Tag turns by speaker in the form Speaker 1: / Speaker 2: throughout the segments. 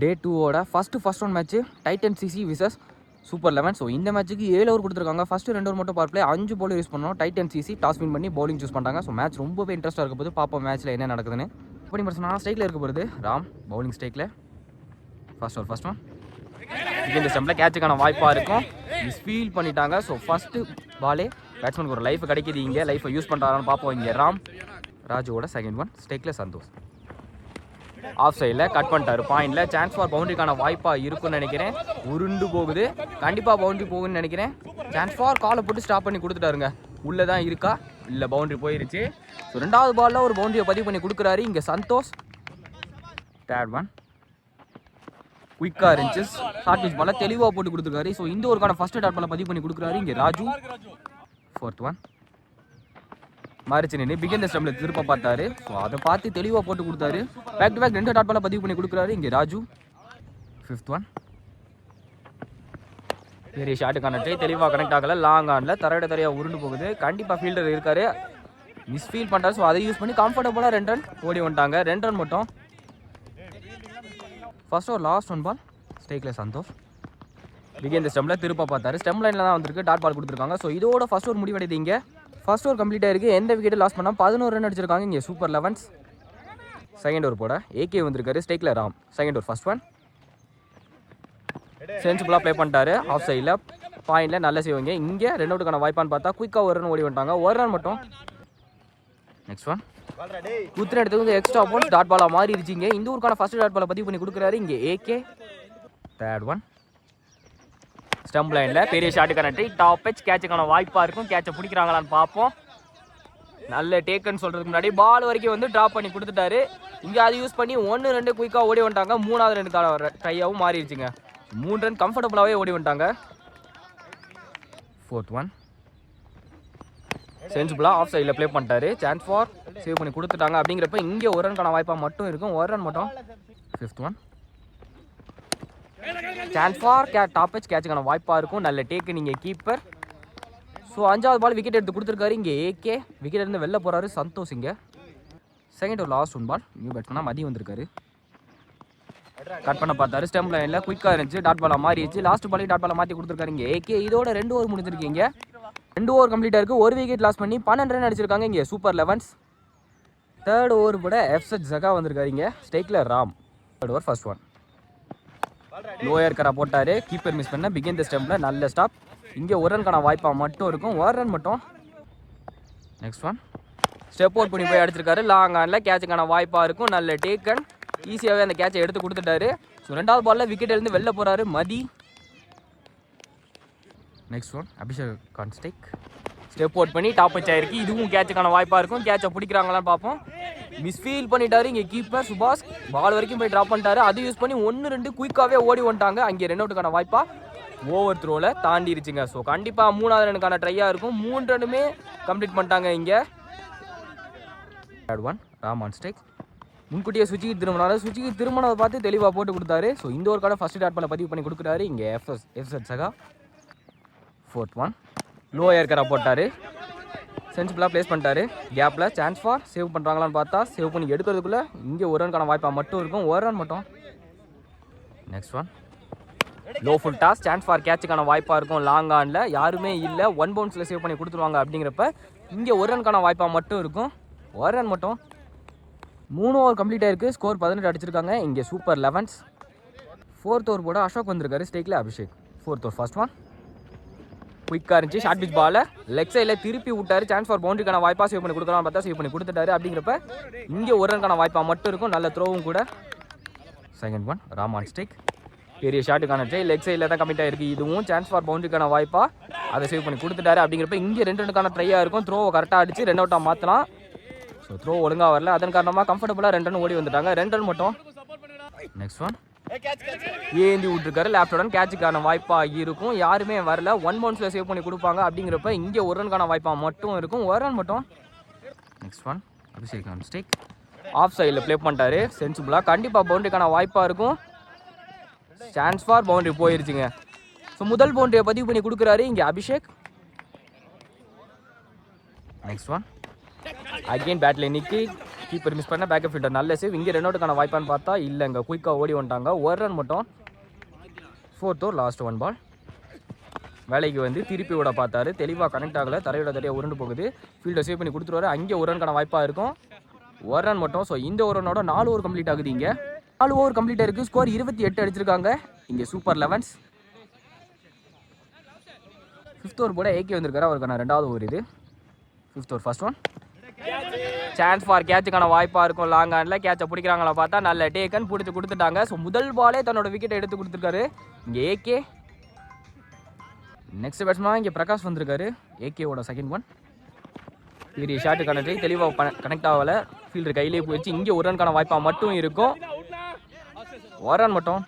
Speaker 1: டே டூவோட first first one match Titan CC versus Super Eleven so இந்த மேட்ச்சுக்கு ஏழு ஓவர் கொடுத்துருக்காங்க. ஃபஸ்ட்டு ரெண்டு ஓவர் மட்டும் பவர் பிளே அஞ்சு bowler யூஸ் பண்ணோம் டைட்டன் சிசி டாஸ் வின் பண்ணி bowling சூஸ் பண்ணுறாங்க ஸோ மேட்ச் ரொம்பவே இன்ட்ரெஸ்ட்டாக இருக்க போது பார்ப்போம் மேட்ச்சில் என்ன நடக்குதுன்னு. இப்படி பர்சனாக ஸ்ட்ரைக்கில் இருக்க போகிறது ராம் பவுலிங் ஸ்ட்ரைக்கில் ஃபர்ஸ்ட் ஓவர் ஃபர்ஸ்ட் ஒன் இந்த ஸ்டெம்பில் கேட்சுக்கான வாய்ப்பாக இருக்கும். மிஸ் ஃபீல் பண்ணிட்டாங்க. ஸோ ஃபஸ்ட்டு பாலே பேட்ஸ்மேனுக்கு ஒரு லைஃப் கிடைக்குது இங்கே. லைஃப்பை யூஸ் பண்ணுறாரான்னு பார்ப்போம் இங்கே. ராம் ராஜுவோட செகண்ட் ஒன் ஸ்ட்ரைக்கில் சந்தோஷ். ஆஃப் சைடில் கட் பண்ணிட்டாரு. பாயிண்டில் சான்ஸ் ஃபார் பவுண்டரிக்கான வாய்ப்பாக இருக்கும்னு நினைக்கிறேன். உருண்டு போகுது. கண்டிப்பாக பவுண்டரி போகுதுன்னு நினைக்கிறேன். சான்ஸ் ஃபார் காலை போட்டு ஸ்டாப் பண்ணி கொடுத்துட்டாருங்க. உள்ளே தான் இருக்கா? இல்லை பவுண்டரி போயிருச்சு. ஸோ ரெண்டாவது பாலில் ஒரு பவுண்டரியை பதிவு பண்ணி கொடுக்குறாரு. இங்கே சந்தோஷ். தேர்ட் ஒன் குயிக்காக இருந்துச்சு. ஷார்ட் பிச் பாலில் தெளிவாக போட்டு கொடுத்துருக்காரு. ஸோ இந்த ஒருக்கான ஃபர்ஸ்ட் டாட் பாலில் பதிவு பண்ணி கொடுக்குறாரு. இங்கே ராஜு. ஃபோர்த் ஒன் மாறிச்சு. நின்று பிகின் ஸ்டம்பில் திருப்ப பார்த்தாரு. ஸோ அதை பார்த்து தெளிவாக போட்டு கொடுத்தாரு. பேக் டு பேக் ரெண்டு டாட் பால பதிவு பண்ணி கொடுக்குறாரு. இங்கே ராஜு. ஃபிஃப்த் ஒன் பெரிய ஷாட்டுக்கான ட்ரை தெளிவாக கனெக்ட் ஆகல. லாங் ஆனில் தரையிட தரையாக உருண்டு போகுது. கண்டிப்பாக ஃபீல்டர் இருக்காரு. மிஸ் ஃபீல் பண்ணுறாரு ஸோ அதை யூஸ் பண்ணி கம்ஃபர்டபுளாக ரெண்டு ரன் ஓடி வந்துட்டாங்க. ரெண்டு ரன் மட்டும். ஃபர்ஸ்ட் ஒரு லாஸ்ட் ஒன் பால் ஸ்டேக்கில் சந்தோஷ். பிகே ஸ்டெம்பில் திருப்ப பார்த்தாரு. ஸ்டெம் லைனில் தான் வந்திருக்கு. டாட் பால் கொடுத்துருக்காங்க. ஸோ இதோட ஃபர்ஸ்ட் ஒரு முடிவடைது இங்கே. ஃபர்ஸ்ட் ஓவர் கம்ப்ளீட் ஆயிருக்கு. எந்த விக்கெட்டும் லாஸ் பண்ணால் பதினோரு ரன் அடிச்சிருக்காங்க இங்கே சூப்பர் லெவன்ஸ் செகண்ட் ஓவர் போட. ஏகே வந்திருக்காரு. ஸ்டேக்கில் Ram. Second over first one சென்சிபிளாக play பண்ணிட்டாரு. ஆஃப் சைடில் பாயிண்டில் நல்ல செய்வாங்க இங்கே. ரெண்டு அவுட்டுக்கான வாய்ப்பான்னு பார்த்தா குயிக்காக ஒரு ரன் ஓடி வந்துட்டாங்க. ஒரு ரன் மட்டும். நெக்ஸ்ட் ஒன் குத்துன இடத்துக்கு எக்ஸ்ட்ரா பால்ஸ் டாட் பாலாக மாறிடுச்சு இந்த ஊருக்கான ஃபர்ஸ்ட் டாட் பாலை பதிவு பண்ணி கொடுக்குறாரு இங்கே ஏகே தேர்ட் ஒன் ஸ்டம்ப் லைனில் பெரிய ஷாட்டு கனெக்ட் டாப் பச் கேட்சுக்கான வாய்ப்பாக இருக்கும். கேட்சை பிடிக்கிறாங்களான்னு பார்ப்போம். நல்ல டேக்குன்னு சொல்கிறதுக்கு முன்னாடி பால் வரைக்கும் வந்து ட்ராப் பண்ணி கொடுத்துட்டாரு. இங்கே அதை யூஸ் பண்ணி ஒன்று ரெண்டு குயிக்காக ஓடி வந்துட்டாங்க. மூணாவது ரெண்டுக்கான ட்ரையாகவும் மாறிடுச்சுங்க. மூணு ரன் கம்ஃபர்டபுளாகவே ஓடி வந்துட்டாங்க. ஃபோர்த் ஒன் சென்சிபிளாக ஆஃப் சைடில் ப்ளே பண்ணிட்டாரு. சான்ஸ் ஃபார் சேவ் பண்ணி கொடுத்துட்டாங்க. அப்படிங்கிறப்ப இங்கே ஒரு ரன்கான வாய்ப்பாக மட்டும் இருக்கும். ஒரு ரன் மட்டும். Fifth one chance for K top வச்சு கேட்சுக்கான வாய்ப்பாக இருக்கும். நல்ல டேக்கு நீங்கள் கீப்பர் ஸோ அஞ்சாவது பால் விக்கெட் எடுத்து கொடுத்துருக்காரு. இங்கே ஏகே விக்கெட் இருந்து வெளில போகிறாரு சந்தோஷ் இங்கே. செகண்ட் ஒரு லாஸ்ட் ஒன் பால் நியூ பேட்ஸ்மேனாக மதியம் வந்திருக்காரு. கட் பண்ண பார்த்தாரு. ஸ்டெம் லைனில் குயிக்காக இருந்துச்சு. டாட் பாலாக மாறிடுச்சு. லாஸ்ட் பாலே டாட் பாலாக மாற்றி கொடுத்துருக்காரு இங்கே ஏகே இதோட ரெண்டு ஓவர் முடிஞ்சிருக்கீங்க ரெண்டு ஓவர் கம்ப்ளீட்டாக இருக்குது ஒரு விக்கெட் லாஸ் பண்ணி பன்னெண்டு ரன் அடிச்சிருக்காங்க இங்கே சூப்பர் லெவன்ஸ் தேர்ட் ஓவர் கூட எஃப்சட் ஜகா வந்திருக்காரு இங்கே. ஸ்டேக்கில் Ram. Third over first one லோயர்கரை போட்டார். கீப்பர் மிஸ் பண்ண. பிகின் த ஸ்டெம்பில் நல்ல ஸ்டாப் இங்கே ஒரு ரன்கான வாய்ப்பாக மட்டும் இருக்கும். ஒரு ரன் மட்டும். நெக்ஸ்ட் ஒன் ஸ்டெப் அவுட் பண்ணி போய் அடிச்சிருக்காரு. லாங் ஆனில் கேட்சுக்கான வாய்ப்பாக இருக்கும். நல்ல டேக்கன் ஈஸியாகவே அந்த கேட்சை எடுத்து கொடுத்துட்டாரு. ஸோ ரெண்டாவது பாலில் விக்கெட் வெளில போகிறாரு மதி. நெக்ஸ்ட் ஒன் அபிஷேக் கான்ஸ்டேக் ஸ்டெப் அவுட் பண்ணி டாப் அச் ஆயிருக்கு. இதுவும் கேட்சுக்கான வாய்ப்பாக இருக்கும். கேட்சை பிடிக்கிறாங்களான்னு பார்ப்போம். மிஸ்ஃபீல் பண்ணிட்டாரு இங்கே கீப்பர் சுபாஷ். பால் வரைக்கும் போய் ட்ராப் பண்ணிட்டாரு. அது யூஸ் பண்ணி ஒன்று ரெண்டு குயிக்காகவே ஓடி வந்துட்டாங்க. அங்கே ரெண்டு அவுட்டுக்கான வாய்ப்பாக ஓவர் த்ரோவில் தாண்டிருச்சுங்க. ஸோ கண்டிப்பாக மூணாவது ரனுக்கான ட்ரையாக இருக்கும். மூணு ரனுமே கம்ப்ளீட் பண்ணிட்டாங்க இங்கே. ஒன் ராமான் ஸ்டேக் முன்கூட்டியே சுச்சிக்கு திரும்பினாரு சுச்சிக்கு திரும்பினதை பார்த்து தெளிவாக போட்டு கொடுத்தாரு. ஸோ இந்த ஒரு கடை ஃபஸ்ட் டாட் பண்ண பதிவு பண்ணி கொடுக்குறாரு. இங்கே எஃப்எஸ் எஃப்எஸ் சகா ஃபோர்த் ஒன் லோ ஏற்கரா போட்டார். சென்சிபிளாக ப்ளேஸ் பண்ணிட்டாரு. கேப்பில் சான்ஸ் ஃபார் சேவ் பண்ணுறாங்களான்னு பார்த்தா சேவ் பண்ணி எடுக்கிறதுக்குள்ளே இங்கே ஒரு ரன்கான வாய்ப்பாக மட்டும் இருக்கும். ஒரு ரன் மட்டும். Next one low full toss chance for கேட்சுக்கான வாய்ப்பாக இருக்கும். லாங் ஆனில் யாருமே இல்லை. ஒன் பவுன்ஸில் சேவ் பண்ணி கொடுத்துருவாங்க அப்படிங்கிறப்ப இங்கே ஒரு ரன்கான வாய்ப்பாக மட்டும் இருக்கும். ஒரு ரன் மட்டும். மூணு ஓவர் கம்ப்ளீட் ஆயிருக்கு. ஸ்கோர் பதினெட்டு அடிச்சிருக்காங்க. இங்கே சூப்பர் லெவன்ஸ் ஃபோர்த் ஓவர் போட அசோக் வந்திருக்காரு. ஸ்டேக்கில் Abhishek. Fourth over first one குயிக்காக இருந்துச்சு. ஷார்ட் பிச் பால லெக் சைடில் திருப்பி விட்டாரு. சான்ஸ் ஃபார் பவுண்டரிக்கான வாய்ப்பாக சேவ் பண்ணி கொடுக்கலாம் பார்த்தா சேவ் பண்ணி கொடுத்துட்டாரு. அப்படிங்கிறப்ப இங்கே ஒரு ரன்கான வாய்ப்பாக மட்டும் இருக்கும். நல்ல த்ரோவும் கூட. செகண்ட் ஒன் ராமான் ஸ்டேக் பெரிய ஷாட்டுக்கான ட்ரை லெக் சைடில் தான் கமிட் ஆகிருக்கு இதுவும் சான்ஸ் ஃபார் பவுண்டரிக்கான வாய்ப்பாக அதை சேவ் பண்ணி கொடுத்துட்டாரு. அப்படிங்கிறப்ப இங்கே ரெண்டு ரெண்டுக்கான ட்ரையாக இருக்கும். த்ரோவை கரெக்டாக அடிச்சு ரெண்டு அவுட்டாக மாற்றலாம் ஸோ த்ரோ ஒழுங்காக வரல. அதன் காரணமாக கம்ஃபர்டபுளாக ரெண்டு ரன் ஓடி வந்துட்டாங்க. ரெண்டு ரன் மட்டும். நெக்ஸ்ட் ஒன் ஏந்தி விட்டுருக்காரு. லேப்டாப் கேட்சுக்கான வாய்ப்பாக இருக்கும். யாருமே வரல. ஒன் பவுன்ஸில் சேவ் பண்ணி கொடுப்பாங்க அப்படிங்கிறப்ப இங்கே ஒரு ரன்கான வாய்ப்பாக மட்டும் இருக்கும். ஒரு ரன் மட்டும். Next one Abhishek mistake off சைடில் ப்ளே பண்ணிட்டாரு. சென்சிபிளாக கண்டிப்பாக பவுண்டரிக்கான வாய்ப்பாக இருக்கும். சான்ஸ் ஃபார் பவுண்டரி போயிருச்சுங்க. ஸோ முதல் பவுண்டரியை பதிவு பண்ணி கொடுக்குறாரு இங்கே அபிஷேக் நெக்ஸ்ட் ஒன் அகெயின் பேட்டில் நிக்கி கீப்பர் மிஸ் பண்ண பேக்கப் ஃபீல்டர் நல்ல சேவ் இங்கே ரெண்டு அவுட்டுக்கான வாய்ப்பான்னு பார்த்தா இல்லைங்க குயிக்காக ஓடி வந்துட்டாங்க. ஒரு ரன் மட்டும். Fourth over last one ball வேலைக்கு வந்து திருப்பி விட பார்த்தாரு. தெளிவாக கனெக்ட் ஆகலை. தரையோட தரையாக உருண்டு போகுது. ஃபீல்டை சேவ் பண்ணி கொடுத்துருவாரு. அங்கே ஒரு ரன்கான வாய்ப்பாக இருக்கும். ஒரு ரன் மட்டும். ஸோ இந்த ஒரு ரனோட நாலு ஓவர் கம்ப்ளீட் ஆகுது இங்கே. நாலு ஓவர் கம்ப்ளீட் இருக்குது ஸ்கோர் இருபத்தி எட்டு அடிச்சிருக்காங்க. இங்கே சூப்பர் லெவன்ஸ் ஃபிஃப்த் ஓவர் கூட ஏகே வந்திருக்காரு. அவருக்கான ரெண்டாவது ஓவர் இது. Fifth over first one chance for கேட்சுக்கான வாய்ப்பாக இருக்கும் லாங் ஹேண்டில் கேட்சை பிடிக்கிறாங்களா பார்த்தா நல்ல டேக்கன் பிடிச்சி கொடுத்துட்டாங்க. ஸோ முதல் பாலே தன்னோட விக்கெட்டை எடுத்து கொடுத்துருக்காரு. இங்கே ஏகே நெக்ஸ்ட் பேட்ஸ்மேன் இங்கே பிரகாஷ் வந்திருக்காரு. ஏகேவோட செகண்ட் ஒன் பெரிய ஷாட்டு கனெக்ட் தெளிவாக கனெக்ட் ஆகலை. ஃபீல்டர் கையிலே போயிடுச்சு. இங்கே ஒரு ரன்கான வாய்ப்பாக மட்டும் இருக்கும். ஒரு ரன் மட்டும்.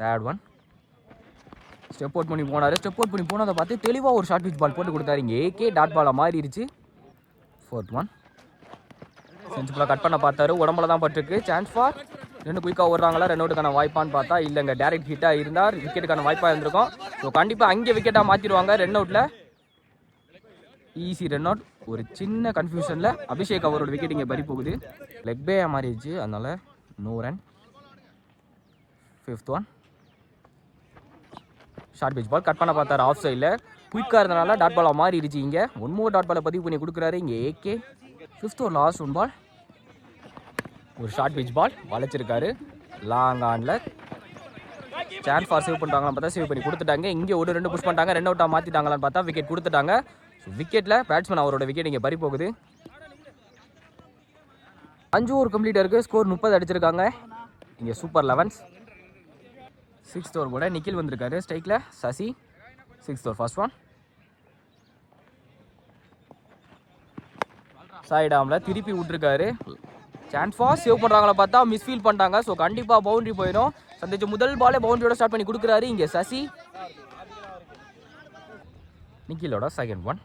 Speaker 1: தேர்ட் ஒன் ஸ்டெப் அவுட் பண்ணி போனார். ஸ்டெப் அவுட் பண்ணி போனதை பார்த்து தெளிவாக ஒரு ஷார்ட் பிச் பால் போட்டு கொடுத்தாரு. இங்கே ஏகே டாட் பாலாக மாறிடுச்சு. Fourth one. செஞ்சுக்குள்ள கட் பண்ண பார்த்தாரு. உடம்புல தான் பட்டிருக்கு. சான்ஸ் ஃபார் ரெண்டு குயிக்காக ஓடுறாங்களா ரெண்டு அவுட்டுக்கான வாய்ப்பான்னு பார்த்தா இல்லைங்க. டேரக்ட் ஹிட்டாக இருந்தால் விக்கெட்டுக்கான வாய்ப்பாக இருந்திருக்கும். ஸோ கண்டிப்பாக அங்கே விக்கெட்டாக மாற்றிடுவாங்க ரன் அவுட்டில் ஈஸி ரன் அவுட் ஒரு சின்ன கன்ஃபியூஷனில் அபிஷேக் அவரோட விக்கெட் இங்கே பறி போகுது. லெக் பே மாறிடுச்சு. அதனால் no run fifth one short pitch ball cut பண்ண பார்த்தாரு. ஆஃப் சைடில் குயிக்காக இருந்தனால டாட் பாலாக மாறிடுச்சு இங்கே. ஒன் மோர் டாட் பாலை பதிவு பண்ணி கொடுக்குறாரு இங்கே ஏகே ஃபிஃப்த் ஒரு லாஸ்ட் ஒன் பால் ஒரு ஷார்ட் பிச் பால் வளைச்சிருக்காரு. லாங் ஆனில் சான்ஸ் ஃபார் சேவ் பண்ணுறாங்களான்னு பார்த்தா சேவ் பண்ணி கொடுத்துட்டாங்க. இங்கே ஒரு ரெண்டு புஷ் பண்ணிட்டாங்க. ரெண்டு அவுட்டாக மாற்றிட்டாங்களான்னு பார்த்தா விக்கெட் கொடுத்துட்டாங்க. ஸோ விக்கெட்டில் பேட்ஸ்மேன் அவரோட விக்கெட் இங்கே பறி போகுது. அஞ்சு ஓவர் கம்ப்ளீட் இருக்குது ஸ்கோர் முப்பது அடிச்சிருக்காங்க. இங்கே சூப்பர் லெவன்ஸ் சிக்ஸ்த் ஓவர் கூட நிக்கில் வந்திருக்காரு. ஸ்ட்ரைக்கில் Sasi. Six over first one side ஆமில் திருப்பி விட்டுருக்காரு. சான்ஸ் ஃபார் சேவ் பண்ணுறாங்களா பார்த்தா மிஸ்ஃபீல் பண்ணிட்டாங்க. ஸோ கண்டிப்பாக பவுண்டரி போயிடும். சந்திச்ச முதல் பாலே பவுண்டரியோட ஸ்டார்ட் பண்ணி கொடுக்குறாரு. இங்கே சசி. நிக்கிலோட செகண்ட் ஒன்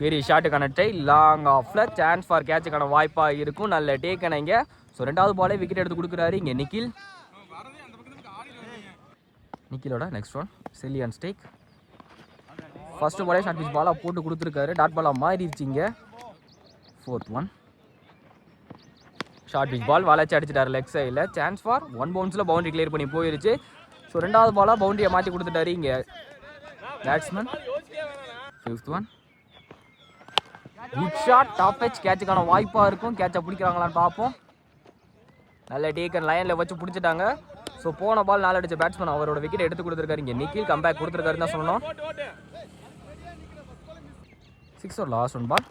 Speaker 1: பெரிய ஷாட்டுக்கான ட்ரை லாங் ஆஃபில் சான்ஸ் ஃபார் கேட்சுக்கான வாய்ப்பாக இருக்கும். நல்ல டேக்கனை இங்கே. ஸோ ரெண்டாவது பாலே விக்கெட் எடுத்து கொடுக்குறாரு. இங்கே நிக்கில். நிக்கிலோட நெக்ஸ்ட் ஒன் செல்லியான் ஸ்டேக் ஃபஸ்ட்டு பாலே ஷார்ட் பிச் பாலாக போட்டு கொடுத்துருக்காரு. டாட் பாலாக மாறிடுச்சிங்க fourth one short pitch ball வளைச்சி அடிச்சிட்டாரு லெக் சைடில் சான்ஸ் ஃபார் ஒன் பவுன்ஸில் பவுண்டரி கிளியர் பண்ணி போயிருச்சு. ஸோ ரெண்டாவது பாலாக பவுண்டரியை மாற்றி கொடுத்துட்டாரு இங்கே. Batsman fifth one good shot top edge கேட்சுக்கான வாய்ப்பாக இருக்கும். கேட்சை பிடிக்கிறாங்களான்னு பார்ப்போம். நல்ல டேக்கன் லைனில் வச்சு பிடிச்சிட்டாங்க. ஸோ போன பால் நாலு அடிச்ச பேட்ஸ்மேன் அவரோட விக்கெட் எடுத்து கொடுத்துருக்காரு. இங்கே நிக்கில் கம்பேக் கொடுத்துருக்காருன்னு தான் சொல்லணும். சிக்ஸ் ஒரு last one ball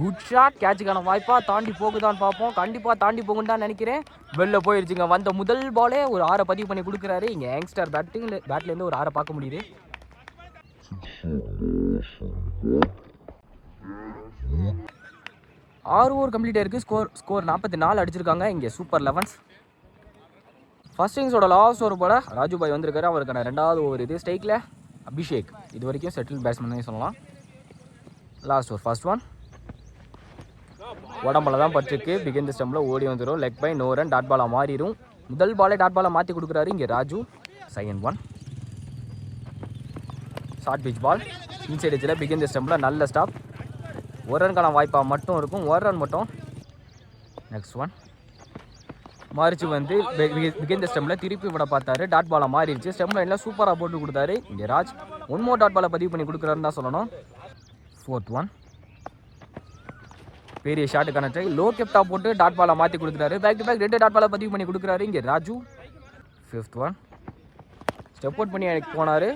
Speaker 1: good shot கேட்சுக்கான வாய்ப்பாக தாண்டி போகுதான்னு பார்ப்போம். கண்டிப்பாக தாண்டி போகுன்னு தான் நினைக்கிறேன். வெளில போயிருச்சுங்க வந்த முதல் பாலே ஒரு ஆறை பதிவு பண்ணி கொடுக்குறாரு. இங்கே யங்ஸ்டர் பேட்டிங் பேட்லேருந்து ஒரு ஆறை பார்க்க முடியுது. ஆறு ஓவர் கம்ப்ளீட் ஆயிருக்கு. ஸ்கோர் ஸ்கோர் நாற்பத்தி நாலு அடிச்சிருக்காங்க. இங்கே சூப்பர் லெவன்ஸ். ஃபர்ஸ்ட் இன்னிங்ஸோட லாஸ்ட் ஓவர் போல ராஜுபாய் வந்திருக்காரு. அவருக்கான ரெண்டாவது ஓவர் இது. ஸ்டைக்கில் அபிஷேக். இது வரைக்கும் செட்டில் பேட்ஸ்மேன் சொல்லலாம். லாஸ்ட் ஓவர் ஃபர்ஸ்ட் ஒன் உடம்புல தான் பட்டிருக்கு. பிகின் ஸ்டம்பில் ஓடி வந்துடும் leg bye no run dot பாலாக மாறிடும் முதல் பாலே டாட் பாலை மாற்றி கொடுக்குறாரு. இங்கே Raju. Second one short pitch ball inside எஜில் பிகின் ஸ்டம்பில் நல்ல ஸ்டாப் ஒரு ரன்கான வாய்ப்பாக மட்டும் இருக்கும். ஒரு ரன் மட்டும். நெக்ஸ்ட் ஒன் மாறிச்சு வந்து மிகுந்த ஸ்டெம்மில் திருப்பி விட பார்த்தாரு. டாட் பாலை மாறிடுச்சு. ஸ்டெம்மில் எல்லாம் சூப்பராக போட்டு கொடுத்தாரு. இங்கே ராஜ் ஒன் டாட் பாலை பதிவு பண்ணி கொடுக்குறாருன்னு தான் சொல்லணும். ஃபோர்த் ஒன் பெரிய ஷாட்டு கனெக்ட் லோ கெப்டா போட்டு டாட் பாலை மாற்றி கொடுத்துட்டாரு பேக் டு பேக் ரெண்டு டாட் பாலை பதிவு பண்ணி கொடுக்குறாரு. இங்கே Raju. Fifth one step out பண்ணி எனக்கு போனார்.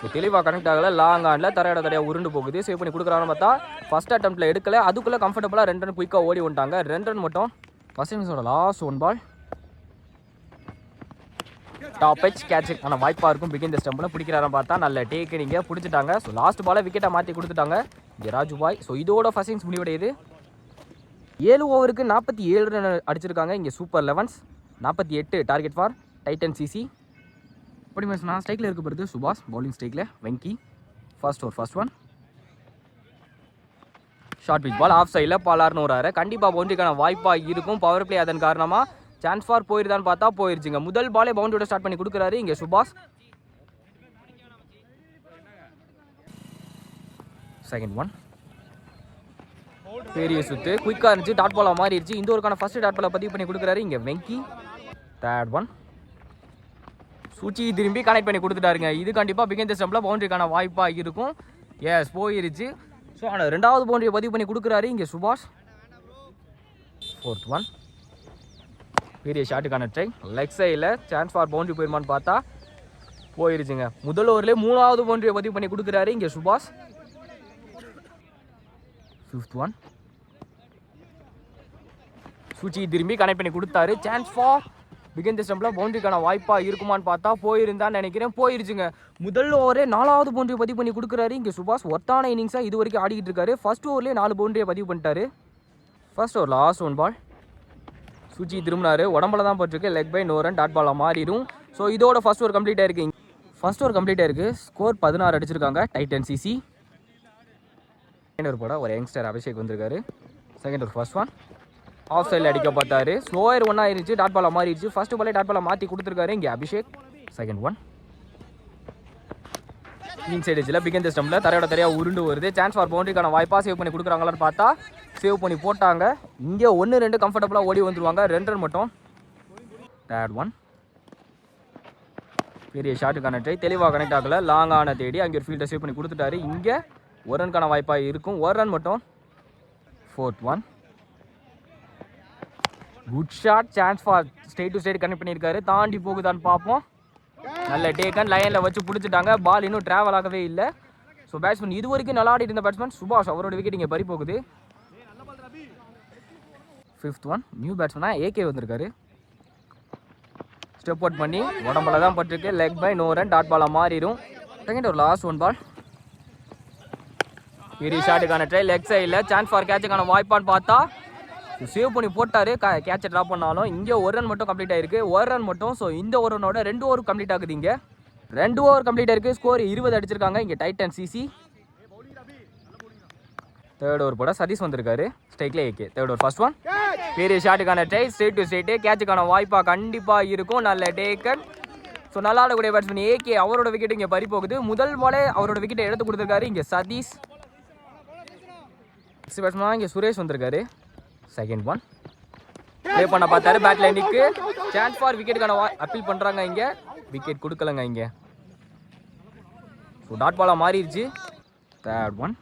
Speaker 1: ஸோ தெளிவாக கனெக்ட் ஆகலை. லாங் ஆண்டில் தரையோட தரையாக உருண்டு போகுது. சேவ் பண்ணி கொடுக்குறான்னு பார்த்தா ஃபஸ்ட் அட்டம்ப்ட்டில் எடுக்கலை. அதுக்குள்ளே கம்ஃபர்டபுளாக ரெண்டு ரன் குயிக்காக ஓடி வந்துட்டாங்க. ரெண்டு ரன் மட்டும் first இன்னிங்ஸோட last one ball top edge ஆனால் வாய்ப்பாக இருக்கும். பிகின் த ஸ்டம்பில் பிடிக்கிறாரன்னு பார்த்தா நல்ல டேக்கு நீங்கள் பிடிச்சிட்டாங்க. ஸோ லாஸ்ட் பாலை விக்கெட்டை மாற்றி கொடுத்துட்டாங்க. இங்கே ராஜு பாய். ஸோ இதோட ஃபர்ஸ்ட் இன்னிங்ஸ் முடிவடையுது. ஏழு ஓவருக்கு நாற்பத்தி ஏழு ரன் அடிச்சிருக்காங்க. இங்கே சூப்பர் லெவன்ஸ் நாற்பத்தி எட்டு டார்கெட் ஃபார் டைட்டன் சிசி இப்படி நான் ஸ்ட்ரைக்கில் இருக்க போகிறது சுபாஷ் பவுலிங் ஸ்ட்ரைக்கில் Venki. First over first one short pitch ball off சைடில் பாலார்னு வராரு கண்டிப்பாக பவுண்டரிக்கான வாய்ப்பாக இருக்கும். பவர் பிளே அதன் காரணமாக சான்ஸ் ஃபார் போயிருதான்னு பார்த்தா போயிருச்சுங்க. முதல் பாலே பவுண்டரியோட ஸ்டார்ட் பண்ணி கொடுக்குறாரு இங்கே சுபாஷ். செகண்ட் ஒன் பெரிய சுத்து. குயிக்காக இருந்துச்சு. டாட் பாலாக மாறிடுச்சு. இந்த ஒருக்கான ஃபர்ஸ்ட் டாட் பாலை பதிவு பண்ணி கொடுக்குறாரு இங்கே வெங்கி. தேர்ட் ஒன் சூச்சி திரும்பி கனெக்ட் பண்ணி கொடுத்துட்டாருங்க. இது கண்டிப்பாக பிகன் ஸ்டம்பில் பவுண்டரிக்கான வாய்ப்பாக இருக்கும். எஸ் போயிருச்சு. ஸோ ஆனால் ரெண்டாவது பவுண்டரியை பதிவு பண்ணி கொடுக்குறாரு இங்கே சுபாஷ். ஃபோர்த் ஒன் பெரிய ஷாட்டுக்கான ட்ரை லெக் சைடில் சான்ஸ் ஃபார் பவுண்டரி போயிருமான்னு பார்த்தா போயிருச்சுங்க. முதல் ஓவர்லேயே மூணாவது பவுண்டரியை பதிவு பண்ணி கொடுக்குறாரு இங்கே சுபாஷ். ஃபிஃப்த் ஒன் சுச்சி திரும்பி கனெக்ட் பண்ணி கொடுத்தாரு. சான்ஸ் ஃபார் பிகின் தி ஸ்டம்பில் பவுண்டரிக்கான வாய்ப்பாக இருக்குமான்னு பார்த்தா போயிருந்தான்னு நினைக்கிறேன். போயிருச்சுங்க. முதல் ஓவரே நாலாவது பவுண்டரி பதிவு பண்ணி கொடுக்குறாரு. இங்கே சுபாஷ் ஒத்தான இன்னிங்ஸாக இது வரைக்கும் ஆடிக்கிட்டு இருக்காரு. ஃபர்ஸ்ட் ஓவர்லேயே நாலு பவுண்டரியை பதிவு பண்ணிட்டாரு. First over last one ball Suchi திரும்பினாரு. உடம்புல தான் போட்டிருக்கு. லெக் பை நோரன் டாட் பாலாக மாறிடும். ஸோ இதோட ஃபர்ஸ்ட் ஓவர் கம்ப்ளீட் ஆயிருக்கு. ஃபர்ஸ்ட் ஓவர் கம்ப்ளீட் ஆயிருக்கு. ஸ்கோர் பதினாறு அடிச்சிருக்காங்க. டைட்டன் சிசி செகண்ட் ஓவர் போட ஒரு யங்ஸ்டர் அபிஷேக் வந்திருக்காரு. Second over first one off சைடில் அடிக்கப்பட்டாரு. ஸ்லோயர் ஒன்றா ஆயிருச்சு டாட் பாலாக மாறிடுச்சு. ஃபர்ஸ்ட் பாலே டாட் பாலை மாற்றி கொடுத்துருக்காரு இங்கே அபிஷேக். செகண்ட் ஒன் இன்சைட் எஜ்ஜில் பிகன் சிஸ்டமில் தரையோட தரையாக உருண்டு வருது. சான்ஸ் ஃபார் பவுண்டரிக்கான வாய்ப்பாக சேவ் பண்ணி கொடுக்குறாங்களான்னு பார்த்தா சேவ் பண்ணி போட்டாங்க. இங்கே ஒன்று ரெண்டு கம்ஃபர்டபுளாக ஓடி வந்துருவாங்க. ரெண்டு ரன் மட்டும். தேர்ட் ஒன் பெரிய ஷாட்டுக்கான ட்ரை தெளிவாக கனெக்ட் ஆகல. லாங்கான தேடி அங்கே ஒரு ஃபீல்டை சேவ் பண்ணி கொடுத்துட்டாரு. இங்கே ஒரு ரன்கான வாய்ப்பாக இருக்கும். ஒரு ரன் மட்டும். Fourth one good shot chance for straight to straight connect பண்ணியிருக்காரு. தாண்டி போகுதான்னு பார்ப்போம். நல்ல டேக்கன் லைனில் வச்சு பிடிச்சிட்டாங்க. பால் இன்னும் ட்ராவல் ஆகவே இல்லை. ஸோ பேட்ஸ்மேன் இது வரைக்கும் நல்லா ஆடிட்டு இருந்த பேட்ஸ்மேன் சுபாஷ் அவரோட விக்கெட் இங்கே பறி போகுது. ஃபிஃப்த் ஒன் நியூ பேட்ஸ்மேனாக ஏகே வந்திருக்காரு. ஸ்டெப் அவுட் பண்ணி உடம்புல தான் பட்டிருக்கு. Leg bye no run dot பாலாக மாறிடும். செகண்ட் ஒரு லாஸ்ட் ஒன் பால் இரு ஷாட்டுக்கான ட்ரை லெக் சைடில் சான்ஸ் ஃபார் கேட்சுக்கான வாய்ப்பான்னு பார்த்தா சேவ் பண்ணி போட்டாரு. கேட்சை ட்ராப் பண்ணாலும் இங்கே ஒரு ரன் மட்டும் கம்ப்ளீட் ஆயிருக்கு. ஒரு ரன் மட்டும் ஸோ இந்த ஒரு ரனோட ரெண்டு ஓவர் கம்ப்ளீட் ஆகுது இங்கே. ரெண்டு ஓவர் கம்ப்ளீட் ஆயிருக்கு. ஸ்கோர் இருபது அடிச்சிருக்காங்க. இங்கே டைட்டன் சிசி தேர்ட் ஓவர் போட சதீஷ் வந்திருக்காரு. ஸ்ட்ரைக்ல AK third over first one பெரிய ஷாட்டுக்கான ட்ரை ஸ்ட்ரெயிட் டு ஸ்ட்ரெயிட்டு கேட்சுக்கான வாய்ப்பாக கண்டிப்பாக இருக்கும். நல்ல டேக்கன் ஸோ நல்லா ஆடக்கூடிய பேட்ஸ்மேன் ஏகே அவரோட விக்கெட் இங்கே பறி போகுது. முதல் பாலே அவரோட விக்கெட்டை எடுத்து கொடுத்துருக்காரு இங்கே சதீஷ். நெக்ஸ்ட் பேட்ஸ்மேனாக இங்கே சுரேஷ் வந்திருக்காரு. செகண்ட் ஒன் ப்ளே பண்ண பார்த்தாரு பேட் லைனுக்கு சான்ஸ் ஃபார் விக்கெட்டுக்கான அப்பீல் பண்ணுறாங்க இங்கே. விக்கெட் கொடுக்கலங்க இங்கே. ஸோ டாட் பாலாக மாறிடுச்சு. தேர்ட் ஒன்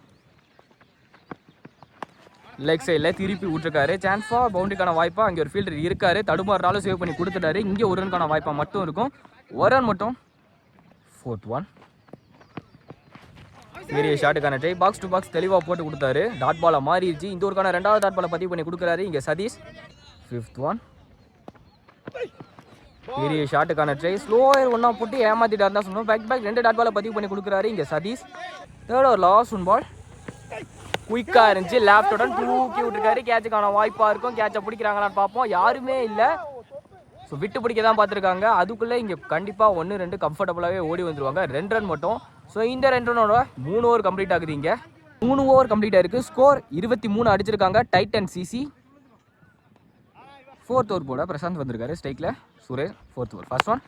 Speaker 1: லெக் சைடில் திருப்பி விட்டுருக்காரு. சான்ஸ் ஃபார் பவுண்டரிக்கான வாய்ப்பாக அங்கே ஒரு ஃபீல்டர் இருக்காரு. தடுமாறுறாலும் சேவ் பண்ணி கொடுத்துட்டாரு. இங்கே ஒரு ரனுக்கான வாய்ப்பாக மட்டும் இருக்கும். ஒரு ரன் மட்டும். ஃபோர்த் ஒன் பெரிய ஷாட்டுக்கான ட்ரை பாக்ஸ் டு பாக்ஸ் தெளிவாக போட்டு கொடுத்தாரு. டாட் பாலை மாறிடுச்சு. இந்த ஒருக்கான ரெண்டாவது டாட் பாலை பதிவு பண்ணி கொடுக்குறாரு இங்கே சதீஷ். ஃபிஃப்த் ஒன் பெரிய ஷாட்டுக்கான ட்ரை ஸ்லோயர் ஒன்றா போட்டு ஏமாத்திட்டாரு தான் சொன்னோம் பேக் பேக் ரெண்டு டாட் பாலை பதிவு பண்ணி கொடுக்குறாரு இங்கே சதீஷ். தேர்ட் ஒரு லாஸ்ட் ஒன் பால் குயிக்காக இருந்துச்சு. லேப்டோடன் தூக்கி விட்டுருக்காரு. கேட்சுக்கான வாய்ப்பாக இருக்கும். கேட்சை பிடிக்கிறாங்களான்னு பார்ப்போம். யாருமே இல்லை. ஸோ விட்டு பிடிக்க தான் பார்த்துருக்காங்க. அதுக்குள்ளே இங்கே கண்டிப்பாக ஒன்று ரெண்டு கம்ஃபர்டபுளாகவே ஓடி வந்துருவாங்க. ரெண்டு ரன் மட்டும். ஸோ இந்த ரெண்டு ரனோட மூணு ஓவர் கம்ப்ளீட் ஆகுது இங்கே. மூணு ஓவர் கம்ப்ளீட் ஆயிருக்கு. ஸ்கோர் இருபத்தி மூணு அடிச்சிருக்காங்க. டைட்டன் சிசி ஃபோர்த் ஓவர் போட பிரசாந்த் வந்திருக்காரு ஸ்ட்ரைக்கில் Suresh fourth over first one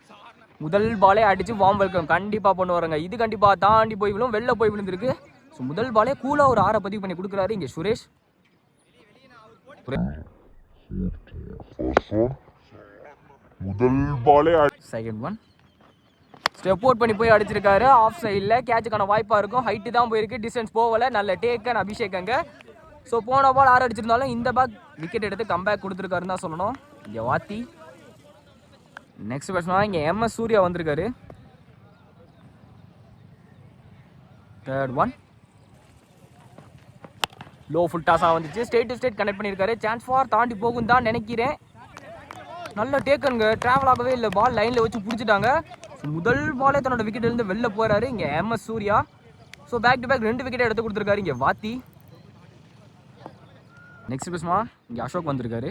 Speaker 1: முதல் பாலே அடிச்சு வார்ம் வெல்கம் கண்டிப்பாக பண்ண வராங்க இது கண்டிப்பாக தாண்டி போய் விழும் வெளில போய் விழுந்திருக்கு. ஸோ முதல் பாலே கூலாக ஒரு ஆறை பதிவு பண்ணி கொடுக்குறாரு இங்கே சுரேஷ்
Speaker 2: முதல் பாலே
Speaker 1: செகண்ட் ஒன் ஸ்டெப் அவுட் பண்ணி போய் அடிச்சிருக்காரு. ஆஃப் சைடில் கேட்சுக்கான வாய்ப்பாக இருக்கும். ஹைட்டு தான் போயிருக்கு. டிஸ்டன்ஸ் போகல. நல்ல டேக்கன் அபிஷேக் அங்கே. ஸோ போன பால் ஆறு அடிச்சிருந்தாலும் இந்த பேக் விக்கெட் எடுத்து கம்பேக் கொடுத்துருக்காருன்னு தான் சொல்லணும். இங்கே வாத்தி. நெக்ஸ்ட் பேட்ஸ்மேன் இங்கே எம்எஸ் சூர்யா வந்திருக்காரு. தேர்ட் ஒன் லோ ஃபுல் டாஸாக வந்துச்சு. ஸ்டேட் டு ஸ்டேட் கனெக்ட் பண்ணியிருக்காரு. சான்ஸ் ஃபார் தாண்டி போகும் தான் நினைக்கிறேன். நல்ல டேக்கனுங்க ட்ராவல் ஆகவே இல்லை. பால் லைனில் வச்சு பிடிச்சிட்டாங்க. முதல் பாலே தன்னோட விக்கெட்லேருந்து வெளில போறாரு. இங்கே MS Surya. So back to back ரெண்டு விக்கெட்டை எடுத்து கொடுத்துருக்காரு. இங்கே வாத்தி. நெக்ஸ்ட் பிஸ்மா இங்கே அசோக் வந்திருக்காரு.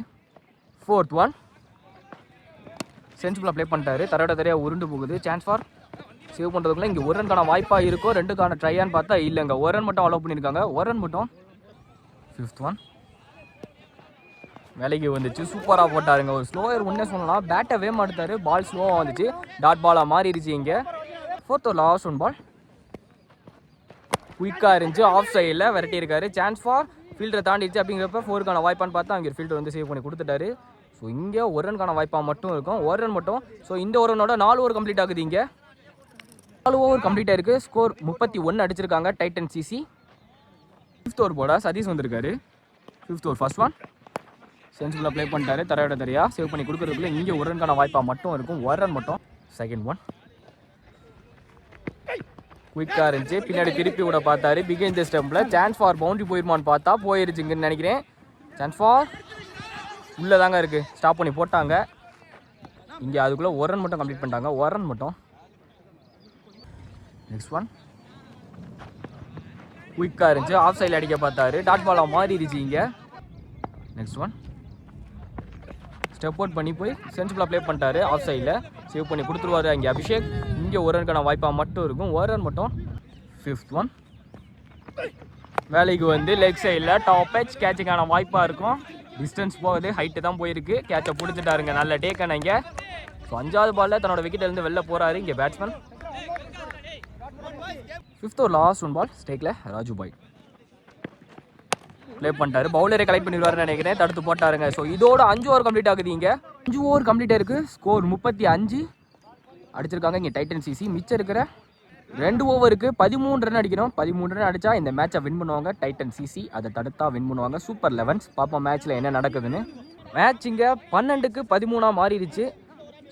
Speaker 1: ஃபோர்த் ஒன் சென்சிபிளாக ப்ளே பண்ணிட்டாரு. தரையோட தரையாக உருண்டு போகுது. சான்ஸ் ஃபார் சேவ் பண்ணுறதுக்குள்ள இங்கே ஒரு ரன்கான வாய்ப்பாக இருக்கும் ரெண்டுக்கான ட்ரையான்னு பார்த்தா இல்லைங்க. ஒரு ரன் மட்டும் அலோவ் பண்ணியிருக்காங்க. ஒரு ரன் மட்டும் ஃபிஃப்த் ஒன் வேலைக்கு வந்துச்சு. சூப்பராக போட்டாருங்க. ஒரு ஸ்லோயர் ஒன்றே சொல்லலாம். பேட்டை வேமா பால் ஸ்லோவாக வந்துச்சு. டாட் பாலாக மாறிடுச்சு இங்கே. ஃபோர்த் லாஸ்ட் ஒன் பால் குயிக்காக இருந்துச்சு ஆஃப் சைடில் விரட்டி இருக்காரு சான்ஸ் ஃபார் ஃபீல்டரை தாண்டிடுச்சு அப்படிங்கிறப்ப ஃபோருக்கான வாய்ப்பான்னு பார்த்தா அங்கே ஃபீல்டர் வந்து சேவ் பண்ணி கொடுத்துட்டாரு. ஸோ இங்கே ஒரு ரன்கான வாய்ப்பாக மட்டும் இருக்கும். ஒரு ரன் மட்டும். ஸோ இந்த ஒரு ரனோட நாலு ஓவர் கம்ப்ளீட் ஆகுது இங்கே. நாலு ஓவர் கம்ப்ளீட் ஆயிருக்கு. ஸ்கோர் முப்பத்தி ஒன்று அடிச்சிருக்காங்க. டைட்டன் சிசி ஃபிஃப்த் ஓவர் போட. சதீஷ் வந்திருக்காரு. ஃபிஃப்த் ஓவர் ஃபர்ஸ்ட் ஒன் சென்சிபிளாக ப்ளே பண்ணிட்டாரு. தரையோட தரையா சேவ் பண்ணி கொடுக்குறதுக்குள்ள இங்கே ஒரு ரன்கான வாய்ப்பாக மட்டும் இருக்கும். ஒரு ரன் மட்டும் செகண்ட் ஒன் குயிக்காக இருந்துச்சு. பின்னாடி திருப்பி கூட பார்த்தாரு. பிகேன் த ஸ்டெம்பில் சான்ஸ் ஃபார் பவுண்டரி போயிருமான்னு பார்த்தா போயிருச்சுங்கன்னு நினைக்கிறேன். சான்ஸ் ஃபார் உள்ளே தாங்க இருக்குது ஸ்டாப் பண்ணி போட்டாங்க. இங்கே அதுக்குள்ளே ஒரு ரன் மட்டும் கம்ப்ளீட் பண்ணிட்டாங்க. ஒரு ரன் மட்டும் நெக்ஸ்ட் ஒன் குயிக்காக இருந்துச்சு. ஆஃப் சைடில் அடிக்க பார்த்தாரு. டாட் பாலாக மாறிடுச்சு இங்கே. நெக்ஸ்ட் ஒன் ஸ்டெப் அவுட் பண்ணி போய் சென்சிபிளாக ப்ளே பண்ணிட்டாரு. ஆஃப் சைடில் சேவ் பண்ணி கொடுத்துருவாரு அங்கே அபிஷேக். இங்கே ஒரு ரனுக்கான வாய்ப்பாக மட்டும் இருக்கும். ஒரு ரன் மட்டும். ஃபிஃப்த் ஒன் வேலைக்கு வந்து லெக் சைடில் டாப் ஹெச் கேட்சுக்கான வாய்ப்பாக இருக்கும். டிஸ்டன்ஸ் போகுது. ஹைட்டு தான் போயிருக்கு. கேட்சை பிடிச்சிட்டாருங்க. நல்ல டேக்கன் இங்கே. ஸோ அஞ்சாவது பாலில் தன்னோட விக்கெட்லேருந்து வெளில போகிறாரு இங்கே பேட்ஸ்மேன் ஃபிஃப்த் ஒரு லாஸ்ட் ஒன் பால் ஸ்டேக்கில் ராஜு பாய். ப்ளே பண்ணிட்டாரு. பவுலரை கலெக்ட் பண்ணிடுவாருன்னு நினைக்கிறேன். தடுத்து போட்டாருங்க. ஸோ இதோட அஞ்சு ஓவர் கம்ப்ளீட் ஆகுது இங்கே. அஞ்சு ஓவர் கம்ப்ளீட் ஆயிருக்கு ஸ்கோர் முப்பத்தி அஞ்சு. அடிச்சிருக்காங்க இங்கே டைட்டன் சிசி மிச்சம் இருக்கிற ரெண்டு ஓவருக்கு பதிமூணு ரன் அடிக்கணும் பதிமூணு ரன் அடித்தா இந்த மேட்சை வின் பண்ணுவாங்க டைட்டன் சிசி அதை தடுத்தா வின் பண்ணுவாங்க. சூப்பர் லெவன்ஸ் பார்ப்போம் மேட்ச்சில் என்ன நடக்குதுன்னு. மேட்ச் இங்கே பன்னெண்டுக்கு பதிமூணாக மாறிடுச்சு.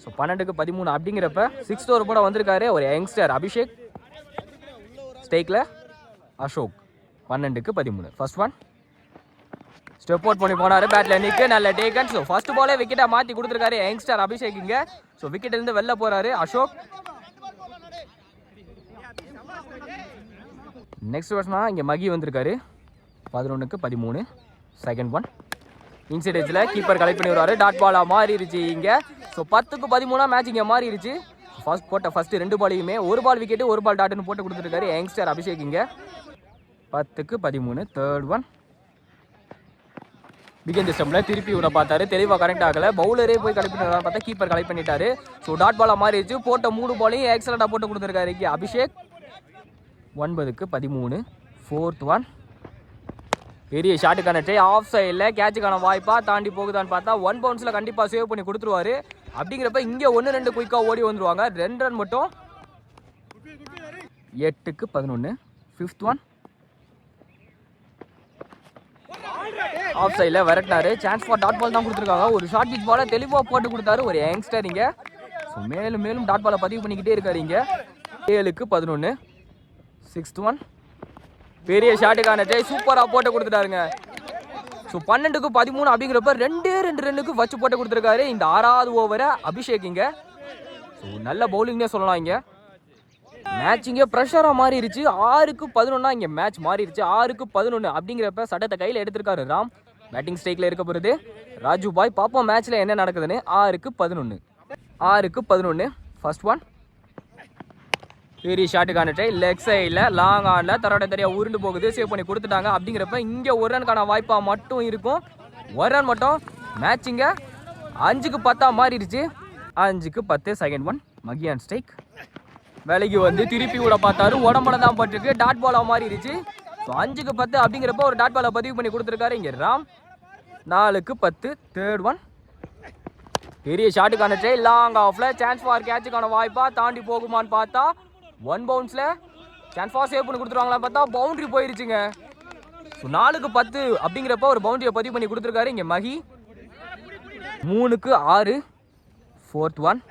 Speaker 1: ஸோ பன்னெண்டுக்கு பதிமூணு அப்படிங்கிறப்ப சிக்ஸ்த் ஓவர் கூட வந்திருக்காரு ஒரு யங்ஸ்டர் அபிஷேக். ஸ்டேக்கில் அசோக். பன்னெண்டுக்கு பதிமூணு. ஃபர்ஸ்ட் ஒன் ஸ்டெப் அவுட் பண்ணி போனாரு. பேட்ல நிக்க. நல்ல டேக்கன் ஸோ ஃபர்ஸ்ட் பாலே விக்கெட்டை மாற்றி கொடுத்துருக்காரு யங்ஸ்டர் அபிஷேக் இங்க. ஸோ விக்கெட்லேருந்து வெளில போறாரு அசோக். நெக்ஸ்ட் வருஷனா இங்கே மகி வந்திருக்காரு. பதினொன்றுக்கு பதிமூணு. Second one inside keeper collect பண்ணி வருவார். டாட் பாலா மாறிடுச்சு இங்கே. ஸோ பத்துக்கு பதிமூணாக மேட்ச் இங்கே மாறிடுச்சு ஃபர்ஸ்ட் போட்ட ஃபஸ்ட்டு ரெண்டு பாலையுமே ஒரு பால் விக்கெட்டு ஒரு பால் டாட்னு போட்டு கொடுத்துருக்காரு யங்ஸ்டர் அபிஷேக் இங்கே. பத்துக்கு பதிமூணு. தேர்ட் ஒன் பிகன் சிஸ்டமில் திருப்பி இவரை பார்த்தாரு. தெளிவாக கரெக்ட் ஆகலை. பவுலரே போய் கலெக்ட் பண்ணி பார்த்தா கீப்பர் கலெக்ட் பண்ணிட்டாரு. ஸோ டாட் பாலாக மாறிடுச்சு. போட்ட மூணு பாலையும் எக்ஸலண்டாக போட்டு கொடுத்துருக்காரு இங்கே அபிஷேக். ஒன்பதுக்கு பதிமூணு. ஃபோர்த் ஒன் பெரிய ஷாட்டுக்கான ட்ரை ஆஃப் சைடில் கேட்சுக்கான வாய்ப்பாக தாண்டி போகுதான்னு பார்த்தா ஒன் பவுன்ஸில் கண்டிப்பாக சேவ் பண்ணி கொடுத்துருவாரு. அப்படிங்கிறப்ப இங்கே ஒன்று ரெண்டு குயிக்காக ஓடி வந்துருவாங்க. ரெண்டு ரன் மட்டும். எட்டுக்கு பதினொன்று ஃபிஃப்த் ஒன் ஆஃப் சைடில் விரட்டினாரு. சான்ஸ் ஃபார் டாட் பால் தான் கொடுத்துருக்காங்க. ஒரு ஷார்ட் பிச் பாலை தெளிவாக போட்டு கொடுத்தாரு. ஒரு யங்ஸ்டர் இங்கே. ஸோ மேலும் மேலும் டாட் பாலை பதிவு பண்ணிக்கிட்டே இருக்காரு இங்கே. ஏழுக்கு பதினொன்று சிக்ஸ்த் ஒன் பெரிய ஷாட்டுக்கான ஜெய். சூப்பராக போட்டு கொடுத்துட்டாருங்க. ஸோ பன்னெண்டுக்கு பதிமூணு அப்படிங்கிறப்ப ரெண்டே ரெண்டு ரன்னுக்கு வச்சு போட்டு கொடுத்துருக்காரு. இந்த ஆறாவது ஓவரை அபிஷேக் இங்கே. ஸோ நல்ல பவுலிங்னே சொல்லலாம் இங்கே. மேட்ச் இங்கே ப்ரெஷராக மாறிடுச்சு ஆறுக்கு பதினொன்னா இங்கே மேட்ச் மாறிடுச்சு ஆறுக்கு பதினொன்று அப்படிங்கிறப்ப சட்டத்தை கையில் எடுத்திருக்காரு ராம். பேட்டிங் ஸ்ட்ரைக்கில் இருக்க போகிறது ராஜு பாய். பார்ப்போம் மேட்ச்சில் என்ன நடக்குதுன்னு. ஆறுக்கு பதினொன்று ஆறுக்கு பதினொன்று ஃபர்ஸ்ட் ஒன் பெரிய ஷாட்டுக்கான ட்ரை லெக் சைடில் லாங் ஆனில் தரோட தரையாக உருண்டு போகுது. சேவ் பண்ணி கொடுத்துட்டாங்க. அப்படிங்கிறப்ப இங்கே ஒரு ரனுக்கான வாய்ப்பாக மட்டும் இருக்கும். ஒரு ரன் மட்டும். மேட்ச் இங்கே அஞ்சுக்கு பத்தா மாறிடுச்சு. அஞ்சுக்கு பத்து செகண்ட் ஒன் மகியான் ஸ்ட்ரைக் வேலைக்கு வந்து திருப்பி விட பார்த்தாரு. உடம்புல தான் பட்டிருக்கு டாட் பாலாக மாறிடுச்சு. ஸோ அஞ்சுக்கு பத்து அப்படிங்கிறப்ப ஒரு டாட் பாலை பதிவு பண்ணி கொடுத்துருக்காரு. இங்கே ராம். நாலுக்கு பத்து. தேர்ட் ஒன் பெரிய ஷாட்டுக்கான ட்ரை லாங் ஆஃப்ல சான்ஸ் ஃபார் கேட்சுக்கான வாய்ப்பா தாண்டி போகுமான்னு பார்த்தா ஒன் பவுன்ஸில் சான்ஸ் ஃபார் சேவ் பண்ணி கொடுத்துருவாங்களா பார்த்தா பவுண்ட்ரி போயிருச்சுங்க. ஸோ நாலுக்கு பத்து அப்படிங்கிறப்ப ஒரு பவுண்டரியை பதிவு பண்ணி கொடுத்துருக்காரு. இங்கே மகி. மூணுக்கு ஆறு. ஃபோர்த் ஒன்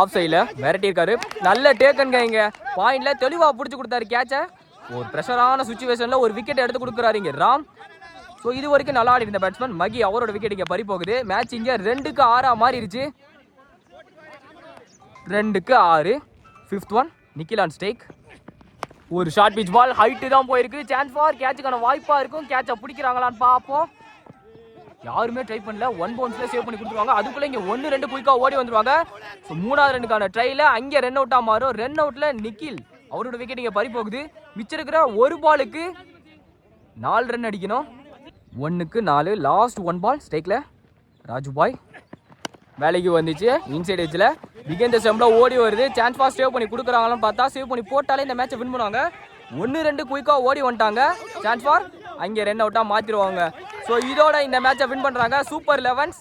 Speaker 1: ஆஃப் சைடில் மிரட்டியிருக்காரு. நல்ல டேக்கன்ங்க இங்கே. பாயிண்டில் தெளிவாக பிடிச்சி கொடுத்தாரு. கேட்சை ஒரு ப்ரெஷரான சுச்சுவேஷனில் ஒரு விக்கெட் எடுத்து கொடுக்குறாரு இங்கே ராம். ஸோ இது வரைக்கும் நல்லா ஆடி இருந்த பேட்ஸ்மேன் மகி அவரோட விக்கெட் இங்கே பறி போகுது. மேட்ச் இங்கே ரெண்டுக்கு ஆறாக மாறிடுச்சு ரெண்டுக்கு ஆறு. Fifth one Nikhil on strike ஒரு ஷார்ட் பிச் பால் ஹைட்டு தான் போயிருக்கு. சான்ஸ் ஃபார் கேட்சுக்கான வாய்ப்பாக இருக்கும். கேட்சை பிடிக்கிறாங்களான்னு பார்ப்போம். யாருமே ட்ரை பண்ணல. ஒன் பவுன்ஸில் சேவ் பண்ணி கொடுத்துருவாங்க. அதுக்குள்ளே இங்கே ஒன்று ரெண்டு குயிக்காக ஓடி வந்துருவாங்க. ஸோ மூணாவது ரெண்டுக்கான ட்ரையில் அங்கே ரன் அவுட்டாக மாறும். ரன் அவுட்டில் நிக்கில் அவரோட விக்கெட் இங்கே பறி போகுது. மிச்சம் இருக்கிற ஒரு பாலுக்கு நாலு ரன் அடிக்கணும். ஒன்றுக்கு நாலு. லாஸ்ட் ஒன் பால் ஸ்டேக்கில் ராஜு பாய் வேலைக்கு வந்துச்சு. இன்சைட் எஜ்ஜில் பிகேந்த செம்பில் ஓடி வருது. சான்ஸ் பாஸ் சேவ் பண்ணி கொடுக்குறாங்களான்னு பார்த்தா சேவ் பண்ணி போட்டாலே இந்த மேட்சை வின் பண்ணுவாங்க. ஒன்று ரெண்டு குயிக்காக ஓடி வந்துட்டாங்க. சான்ஸ் ஃபார் அங்கே ரன் அவுட்டாக மாற்றிடுவாங்க ஸோ இதோட இந்த மேட்சை வின் பண்ணுறாங்க சூப்பர் லெவன்ஸ்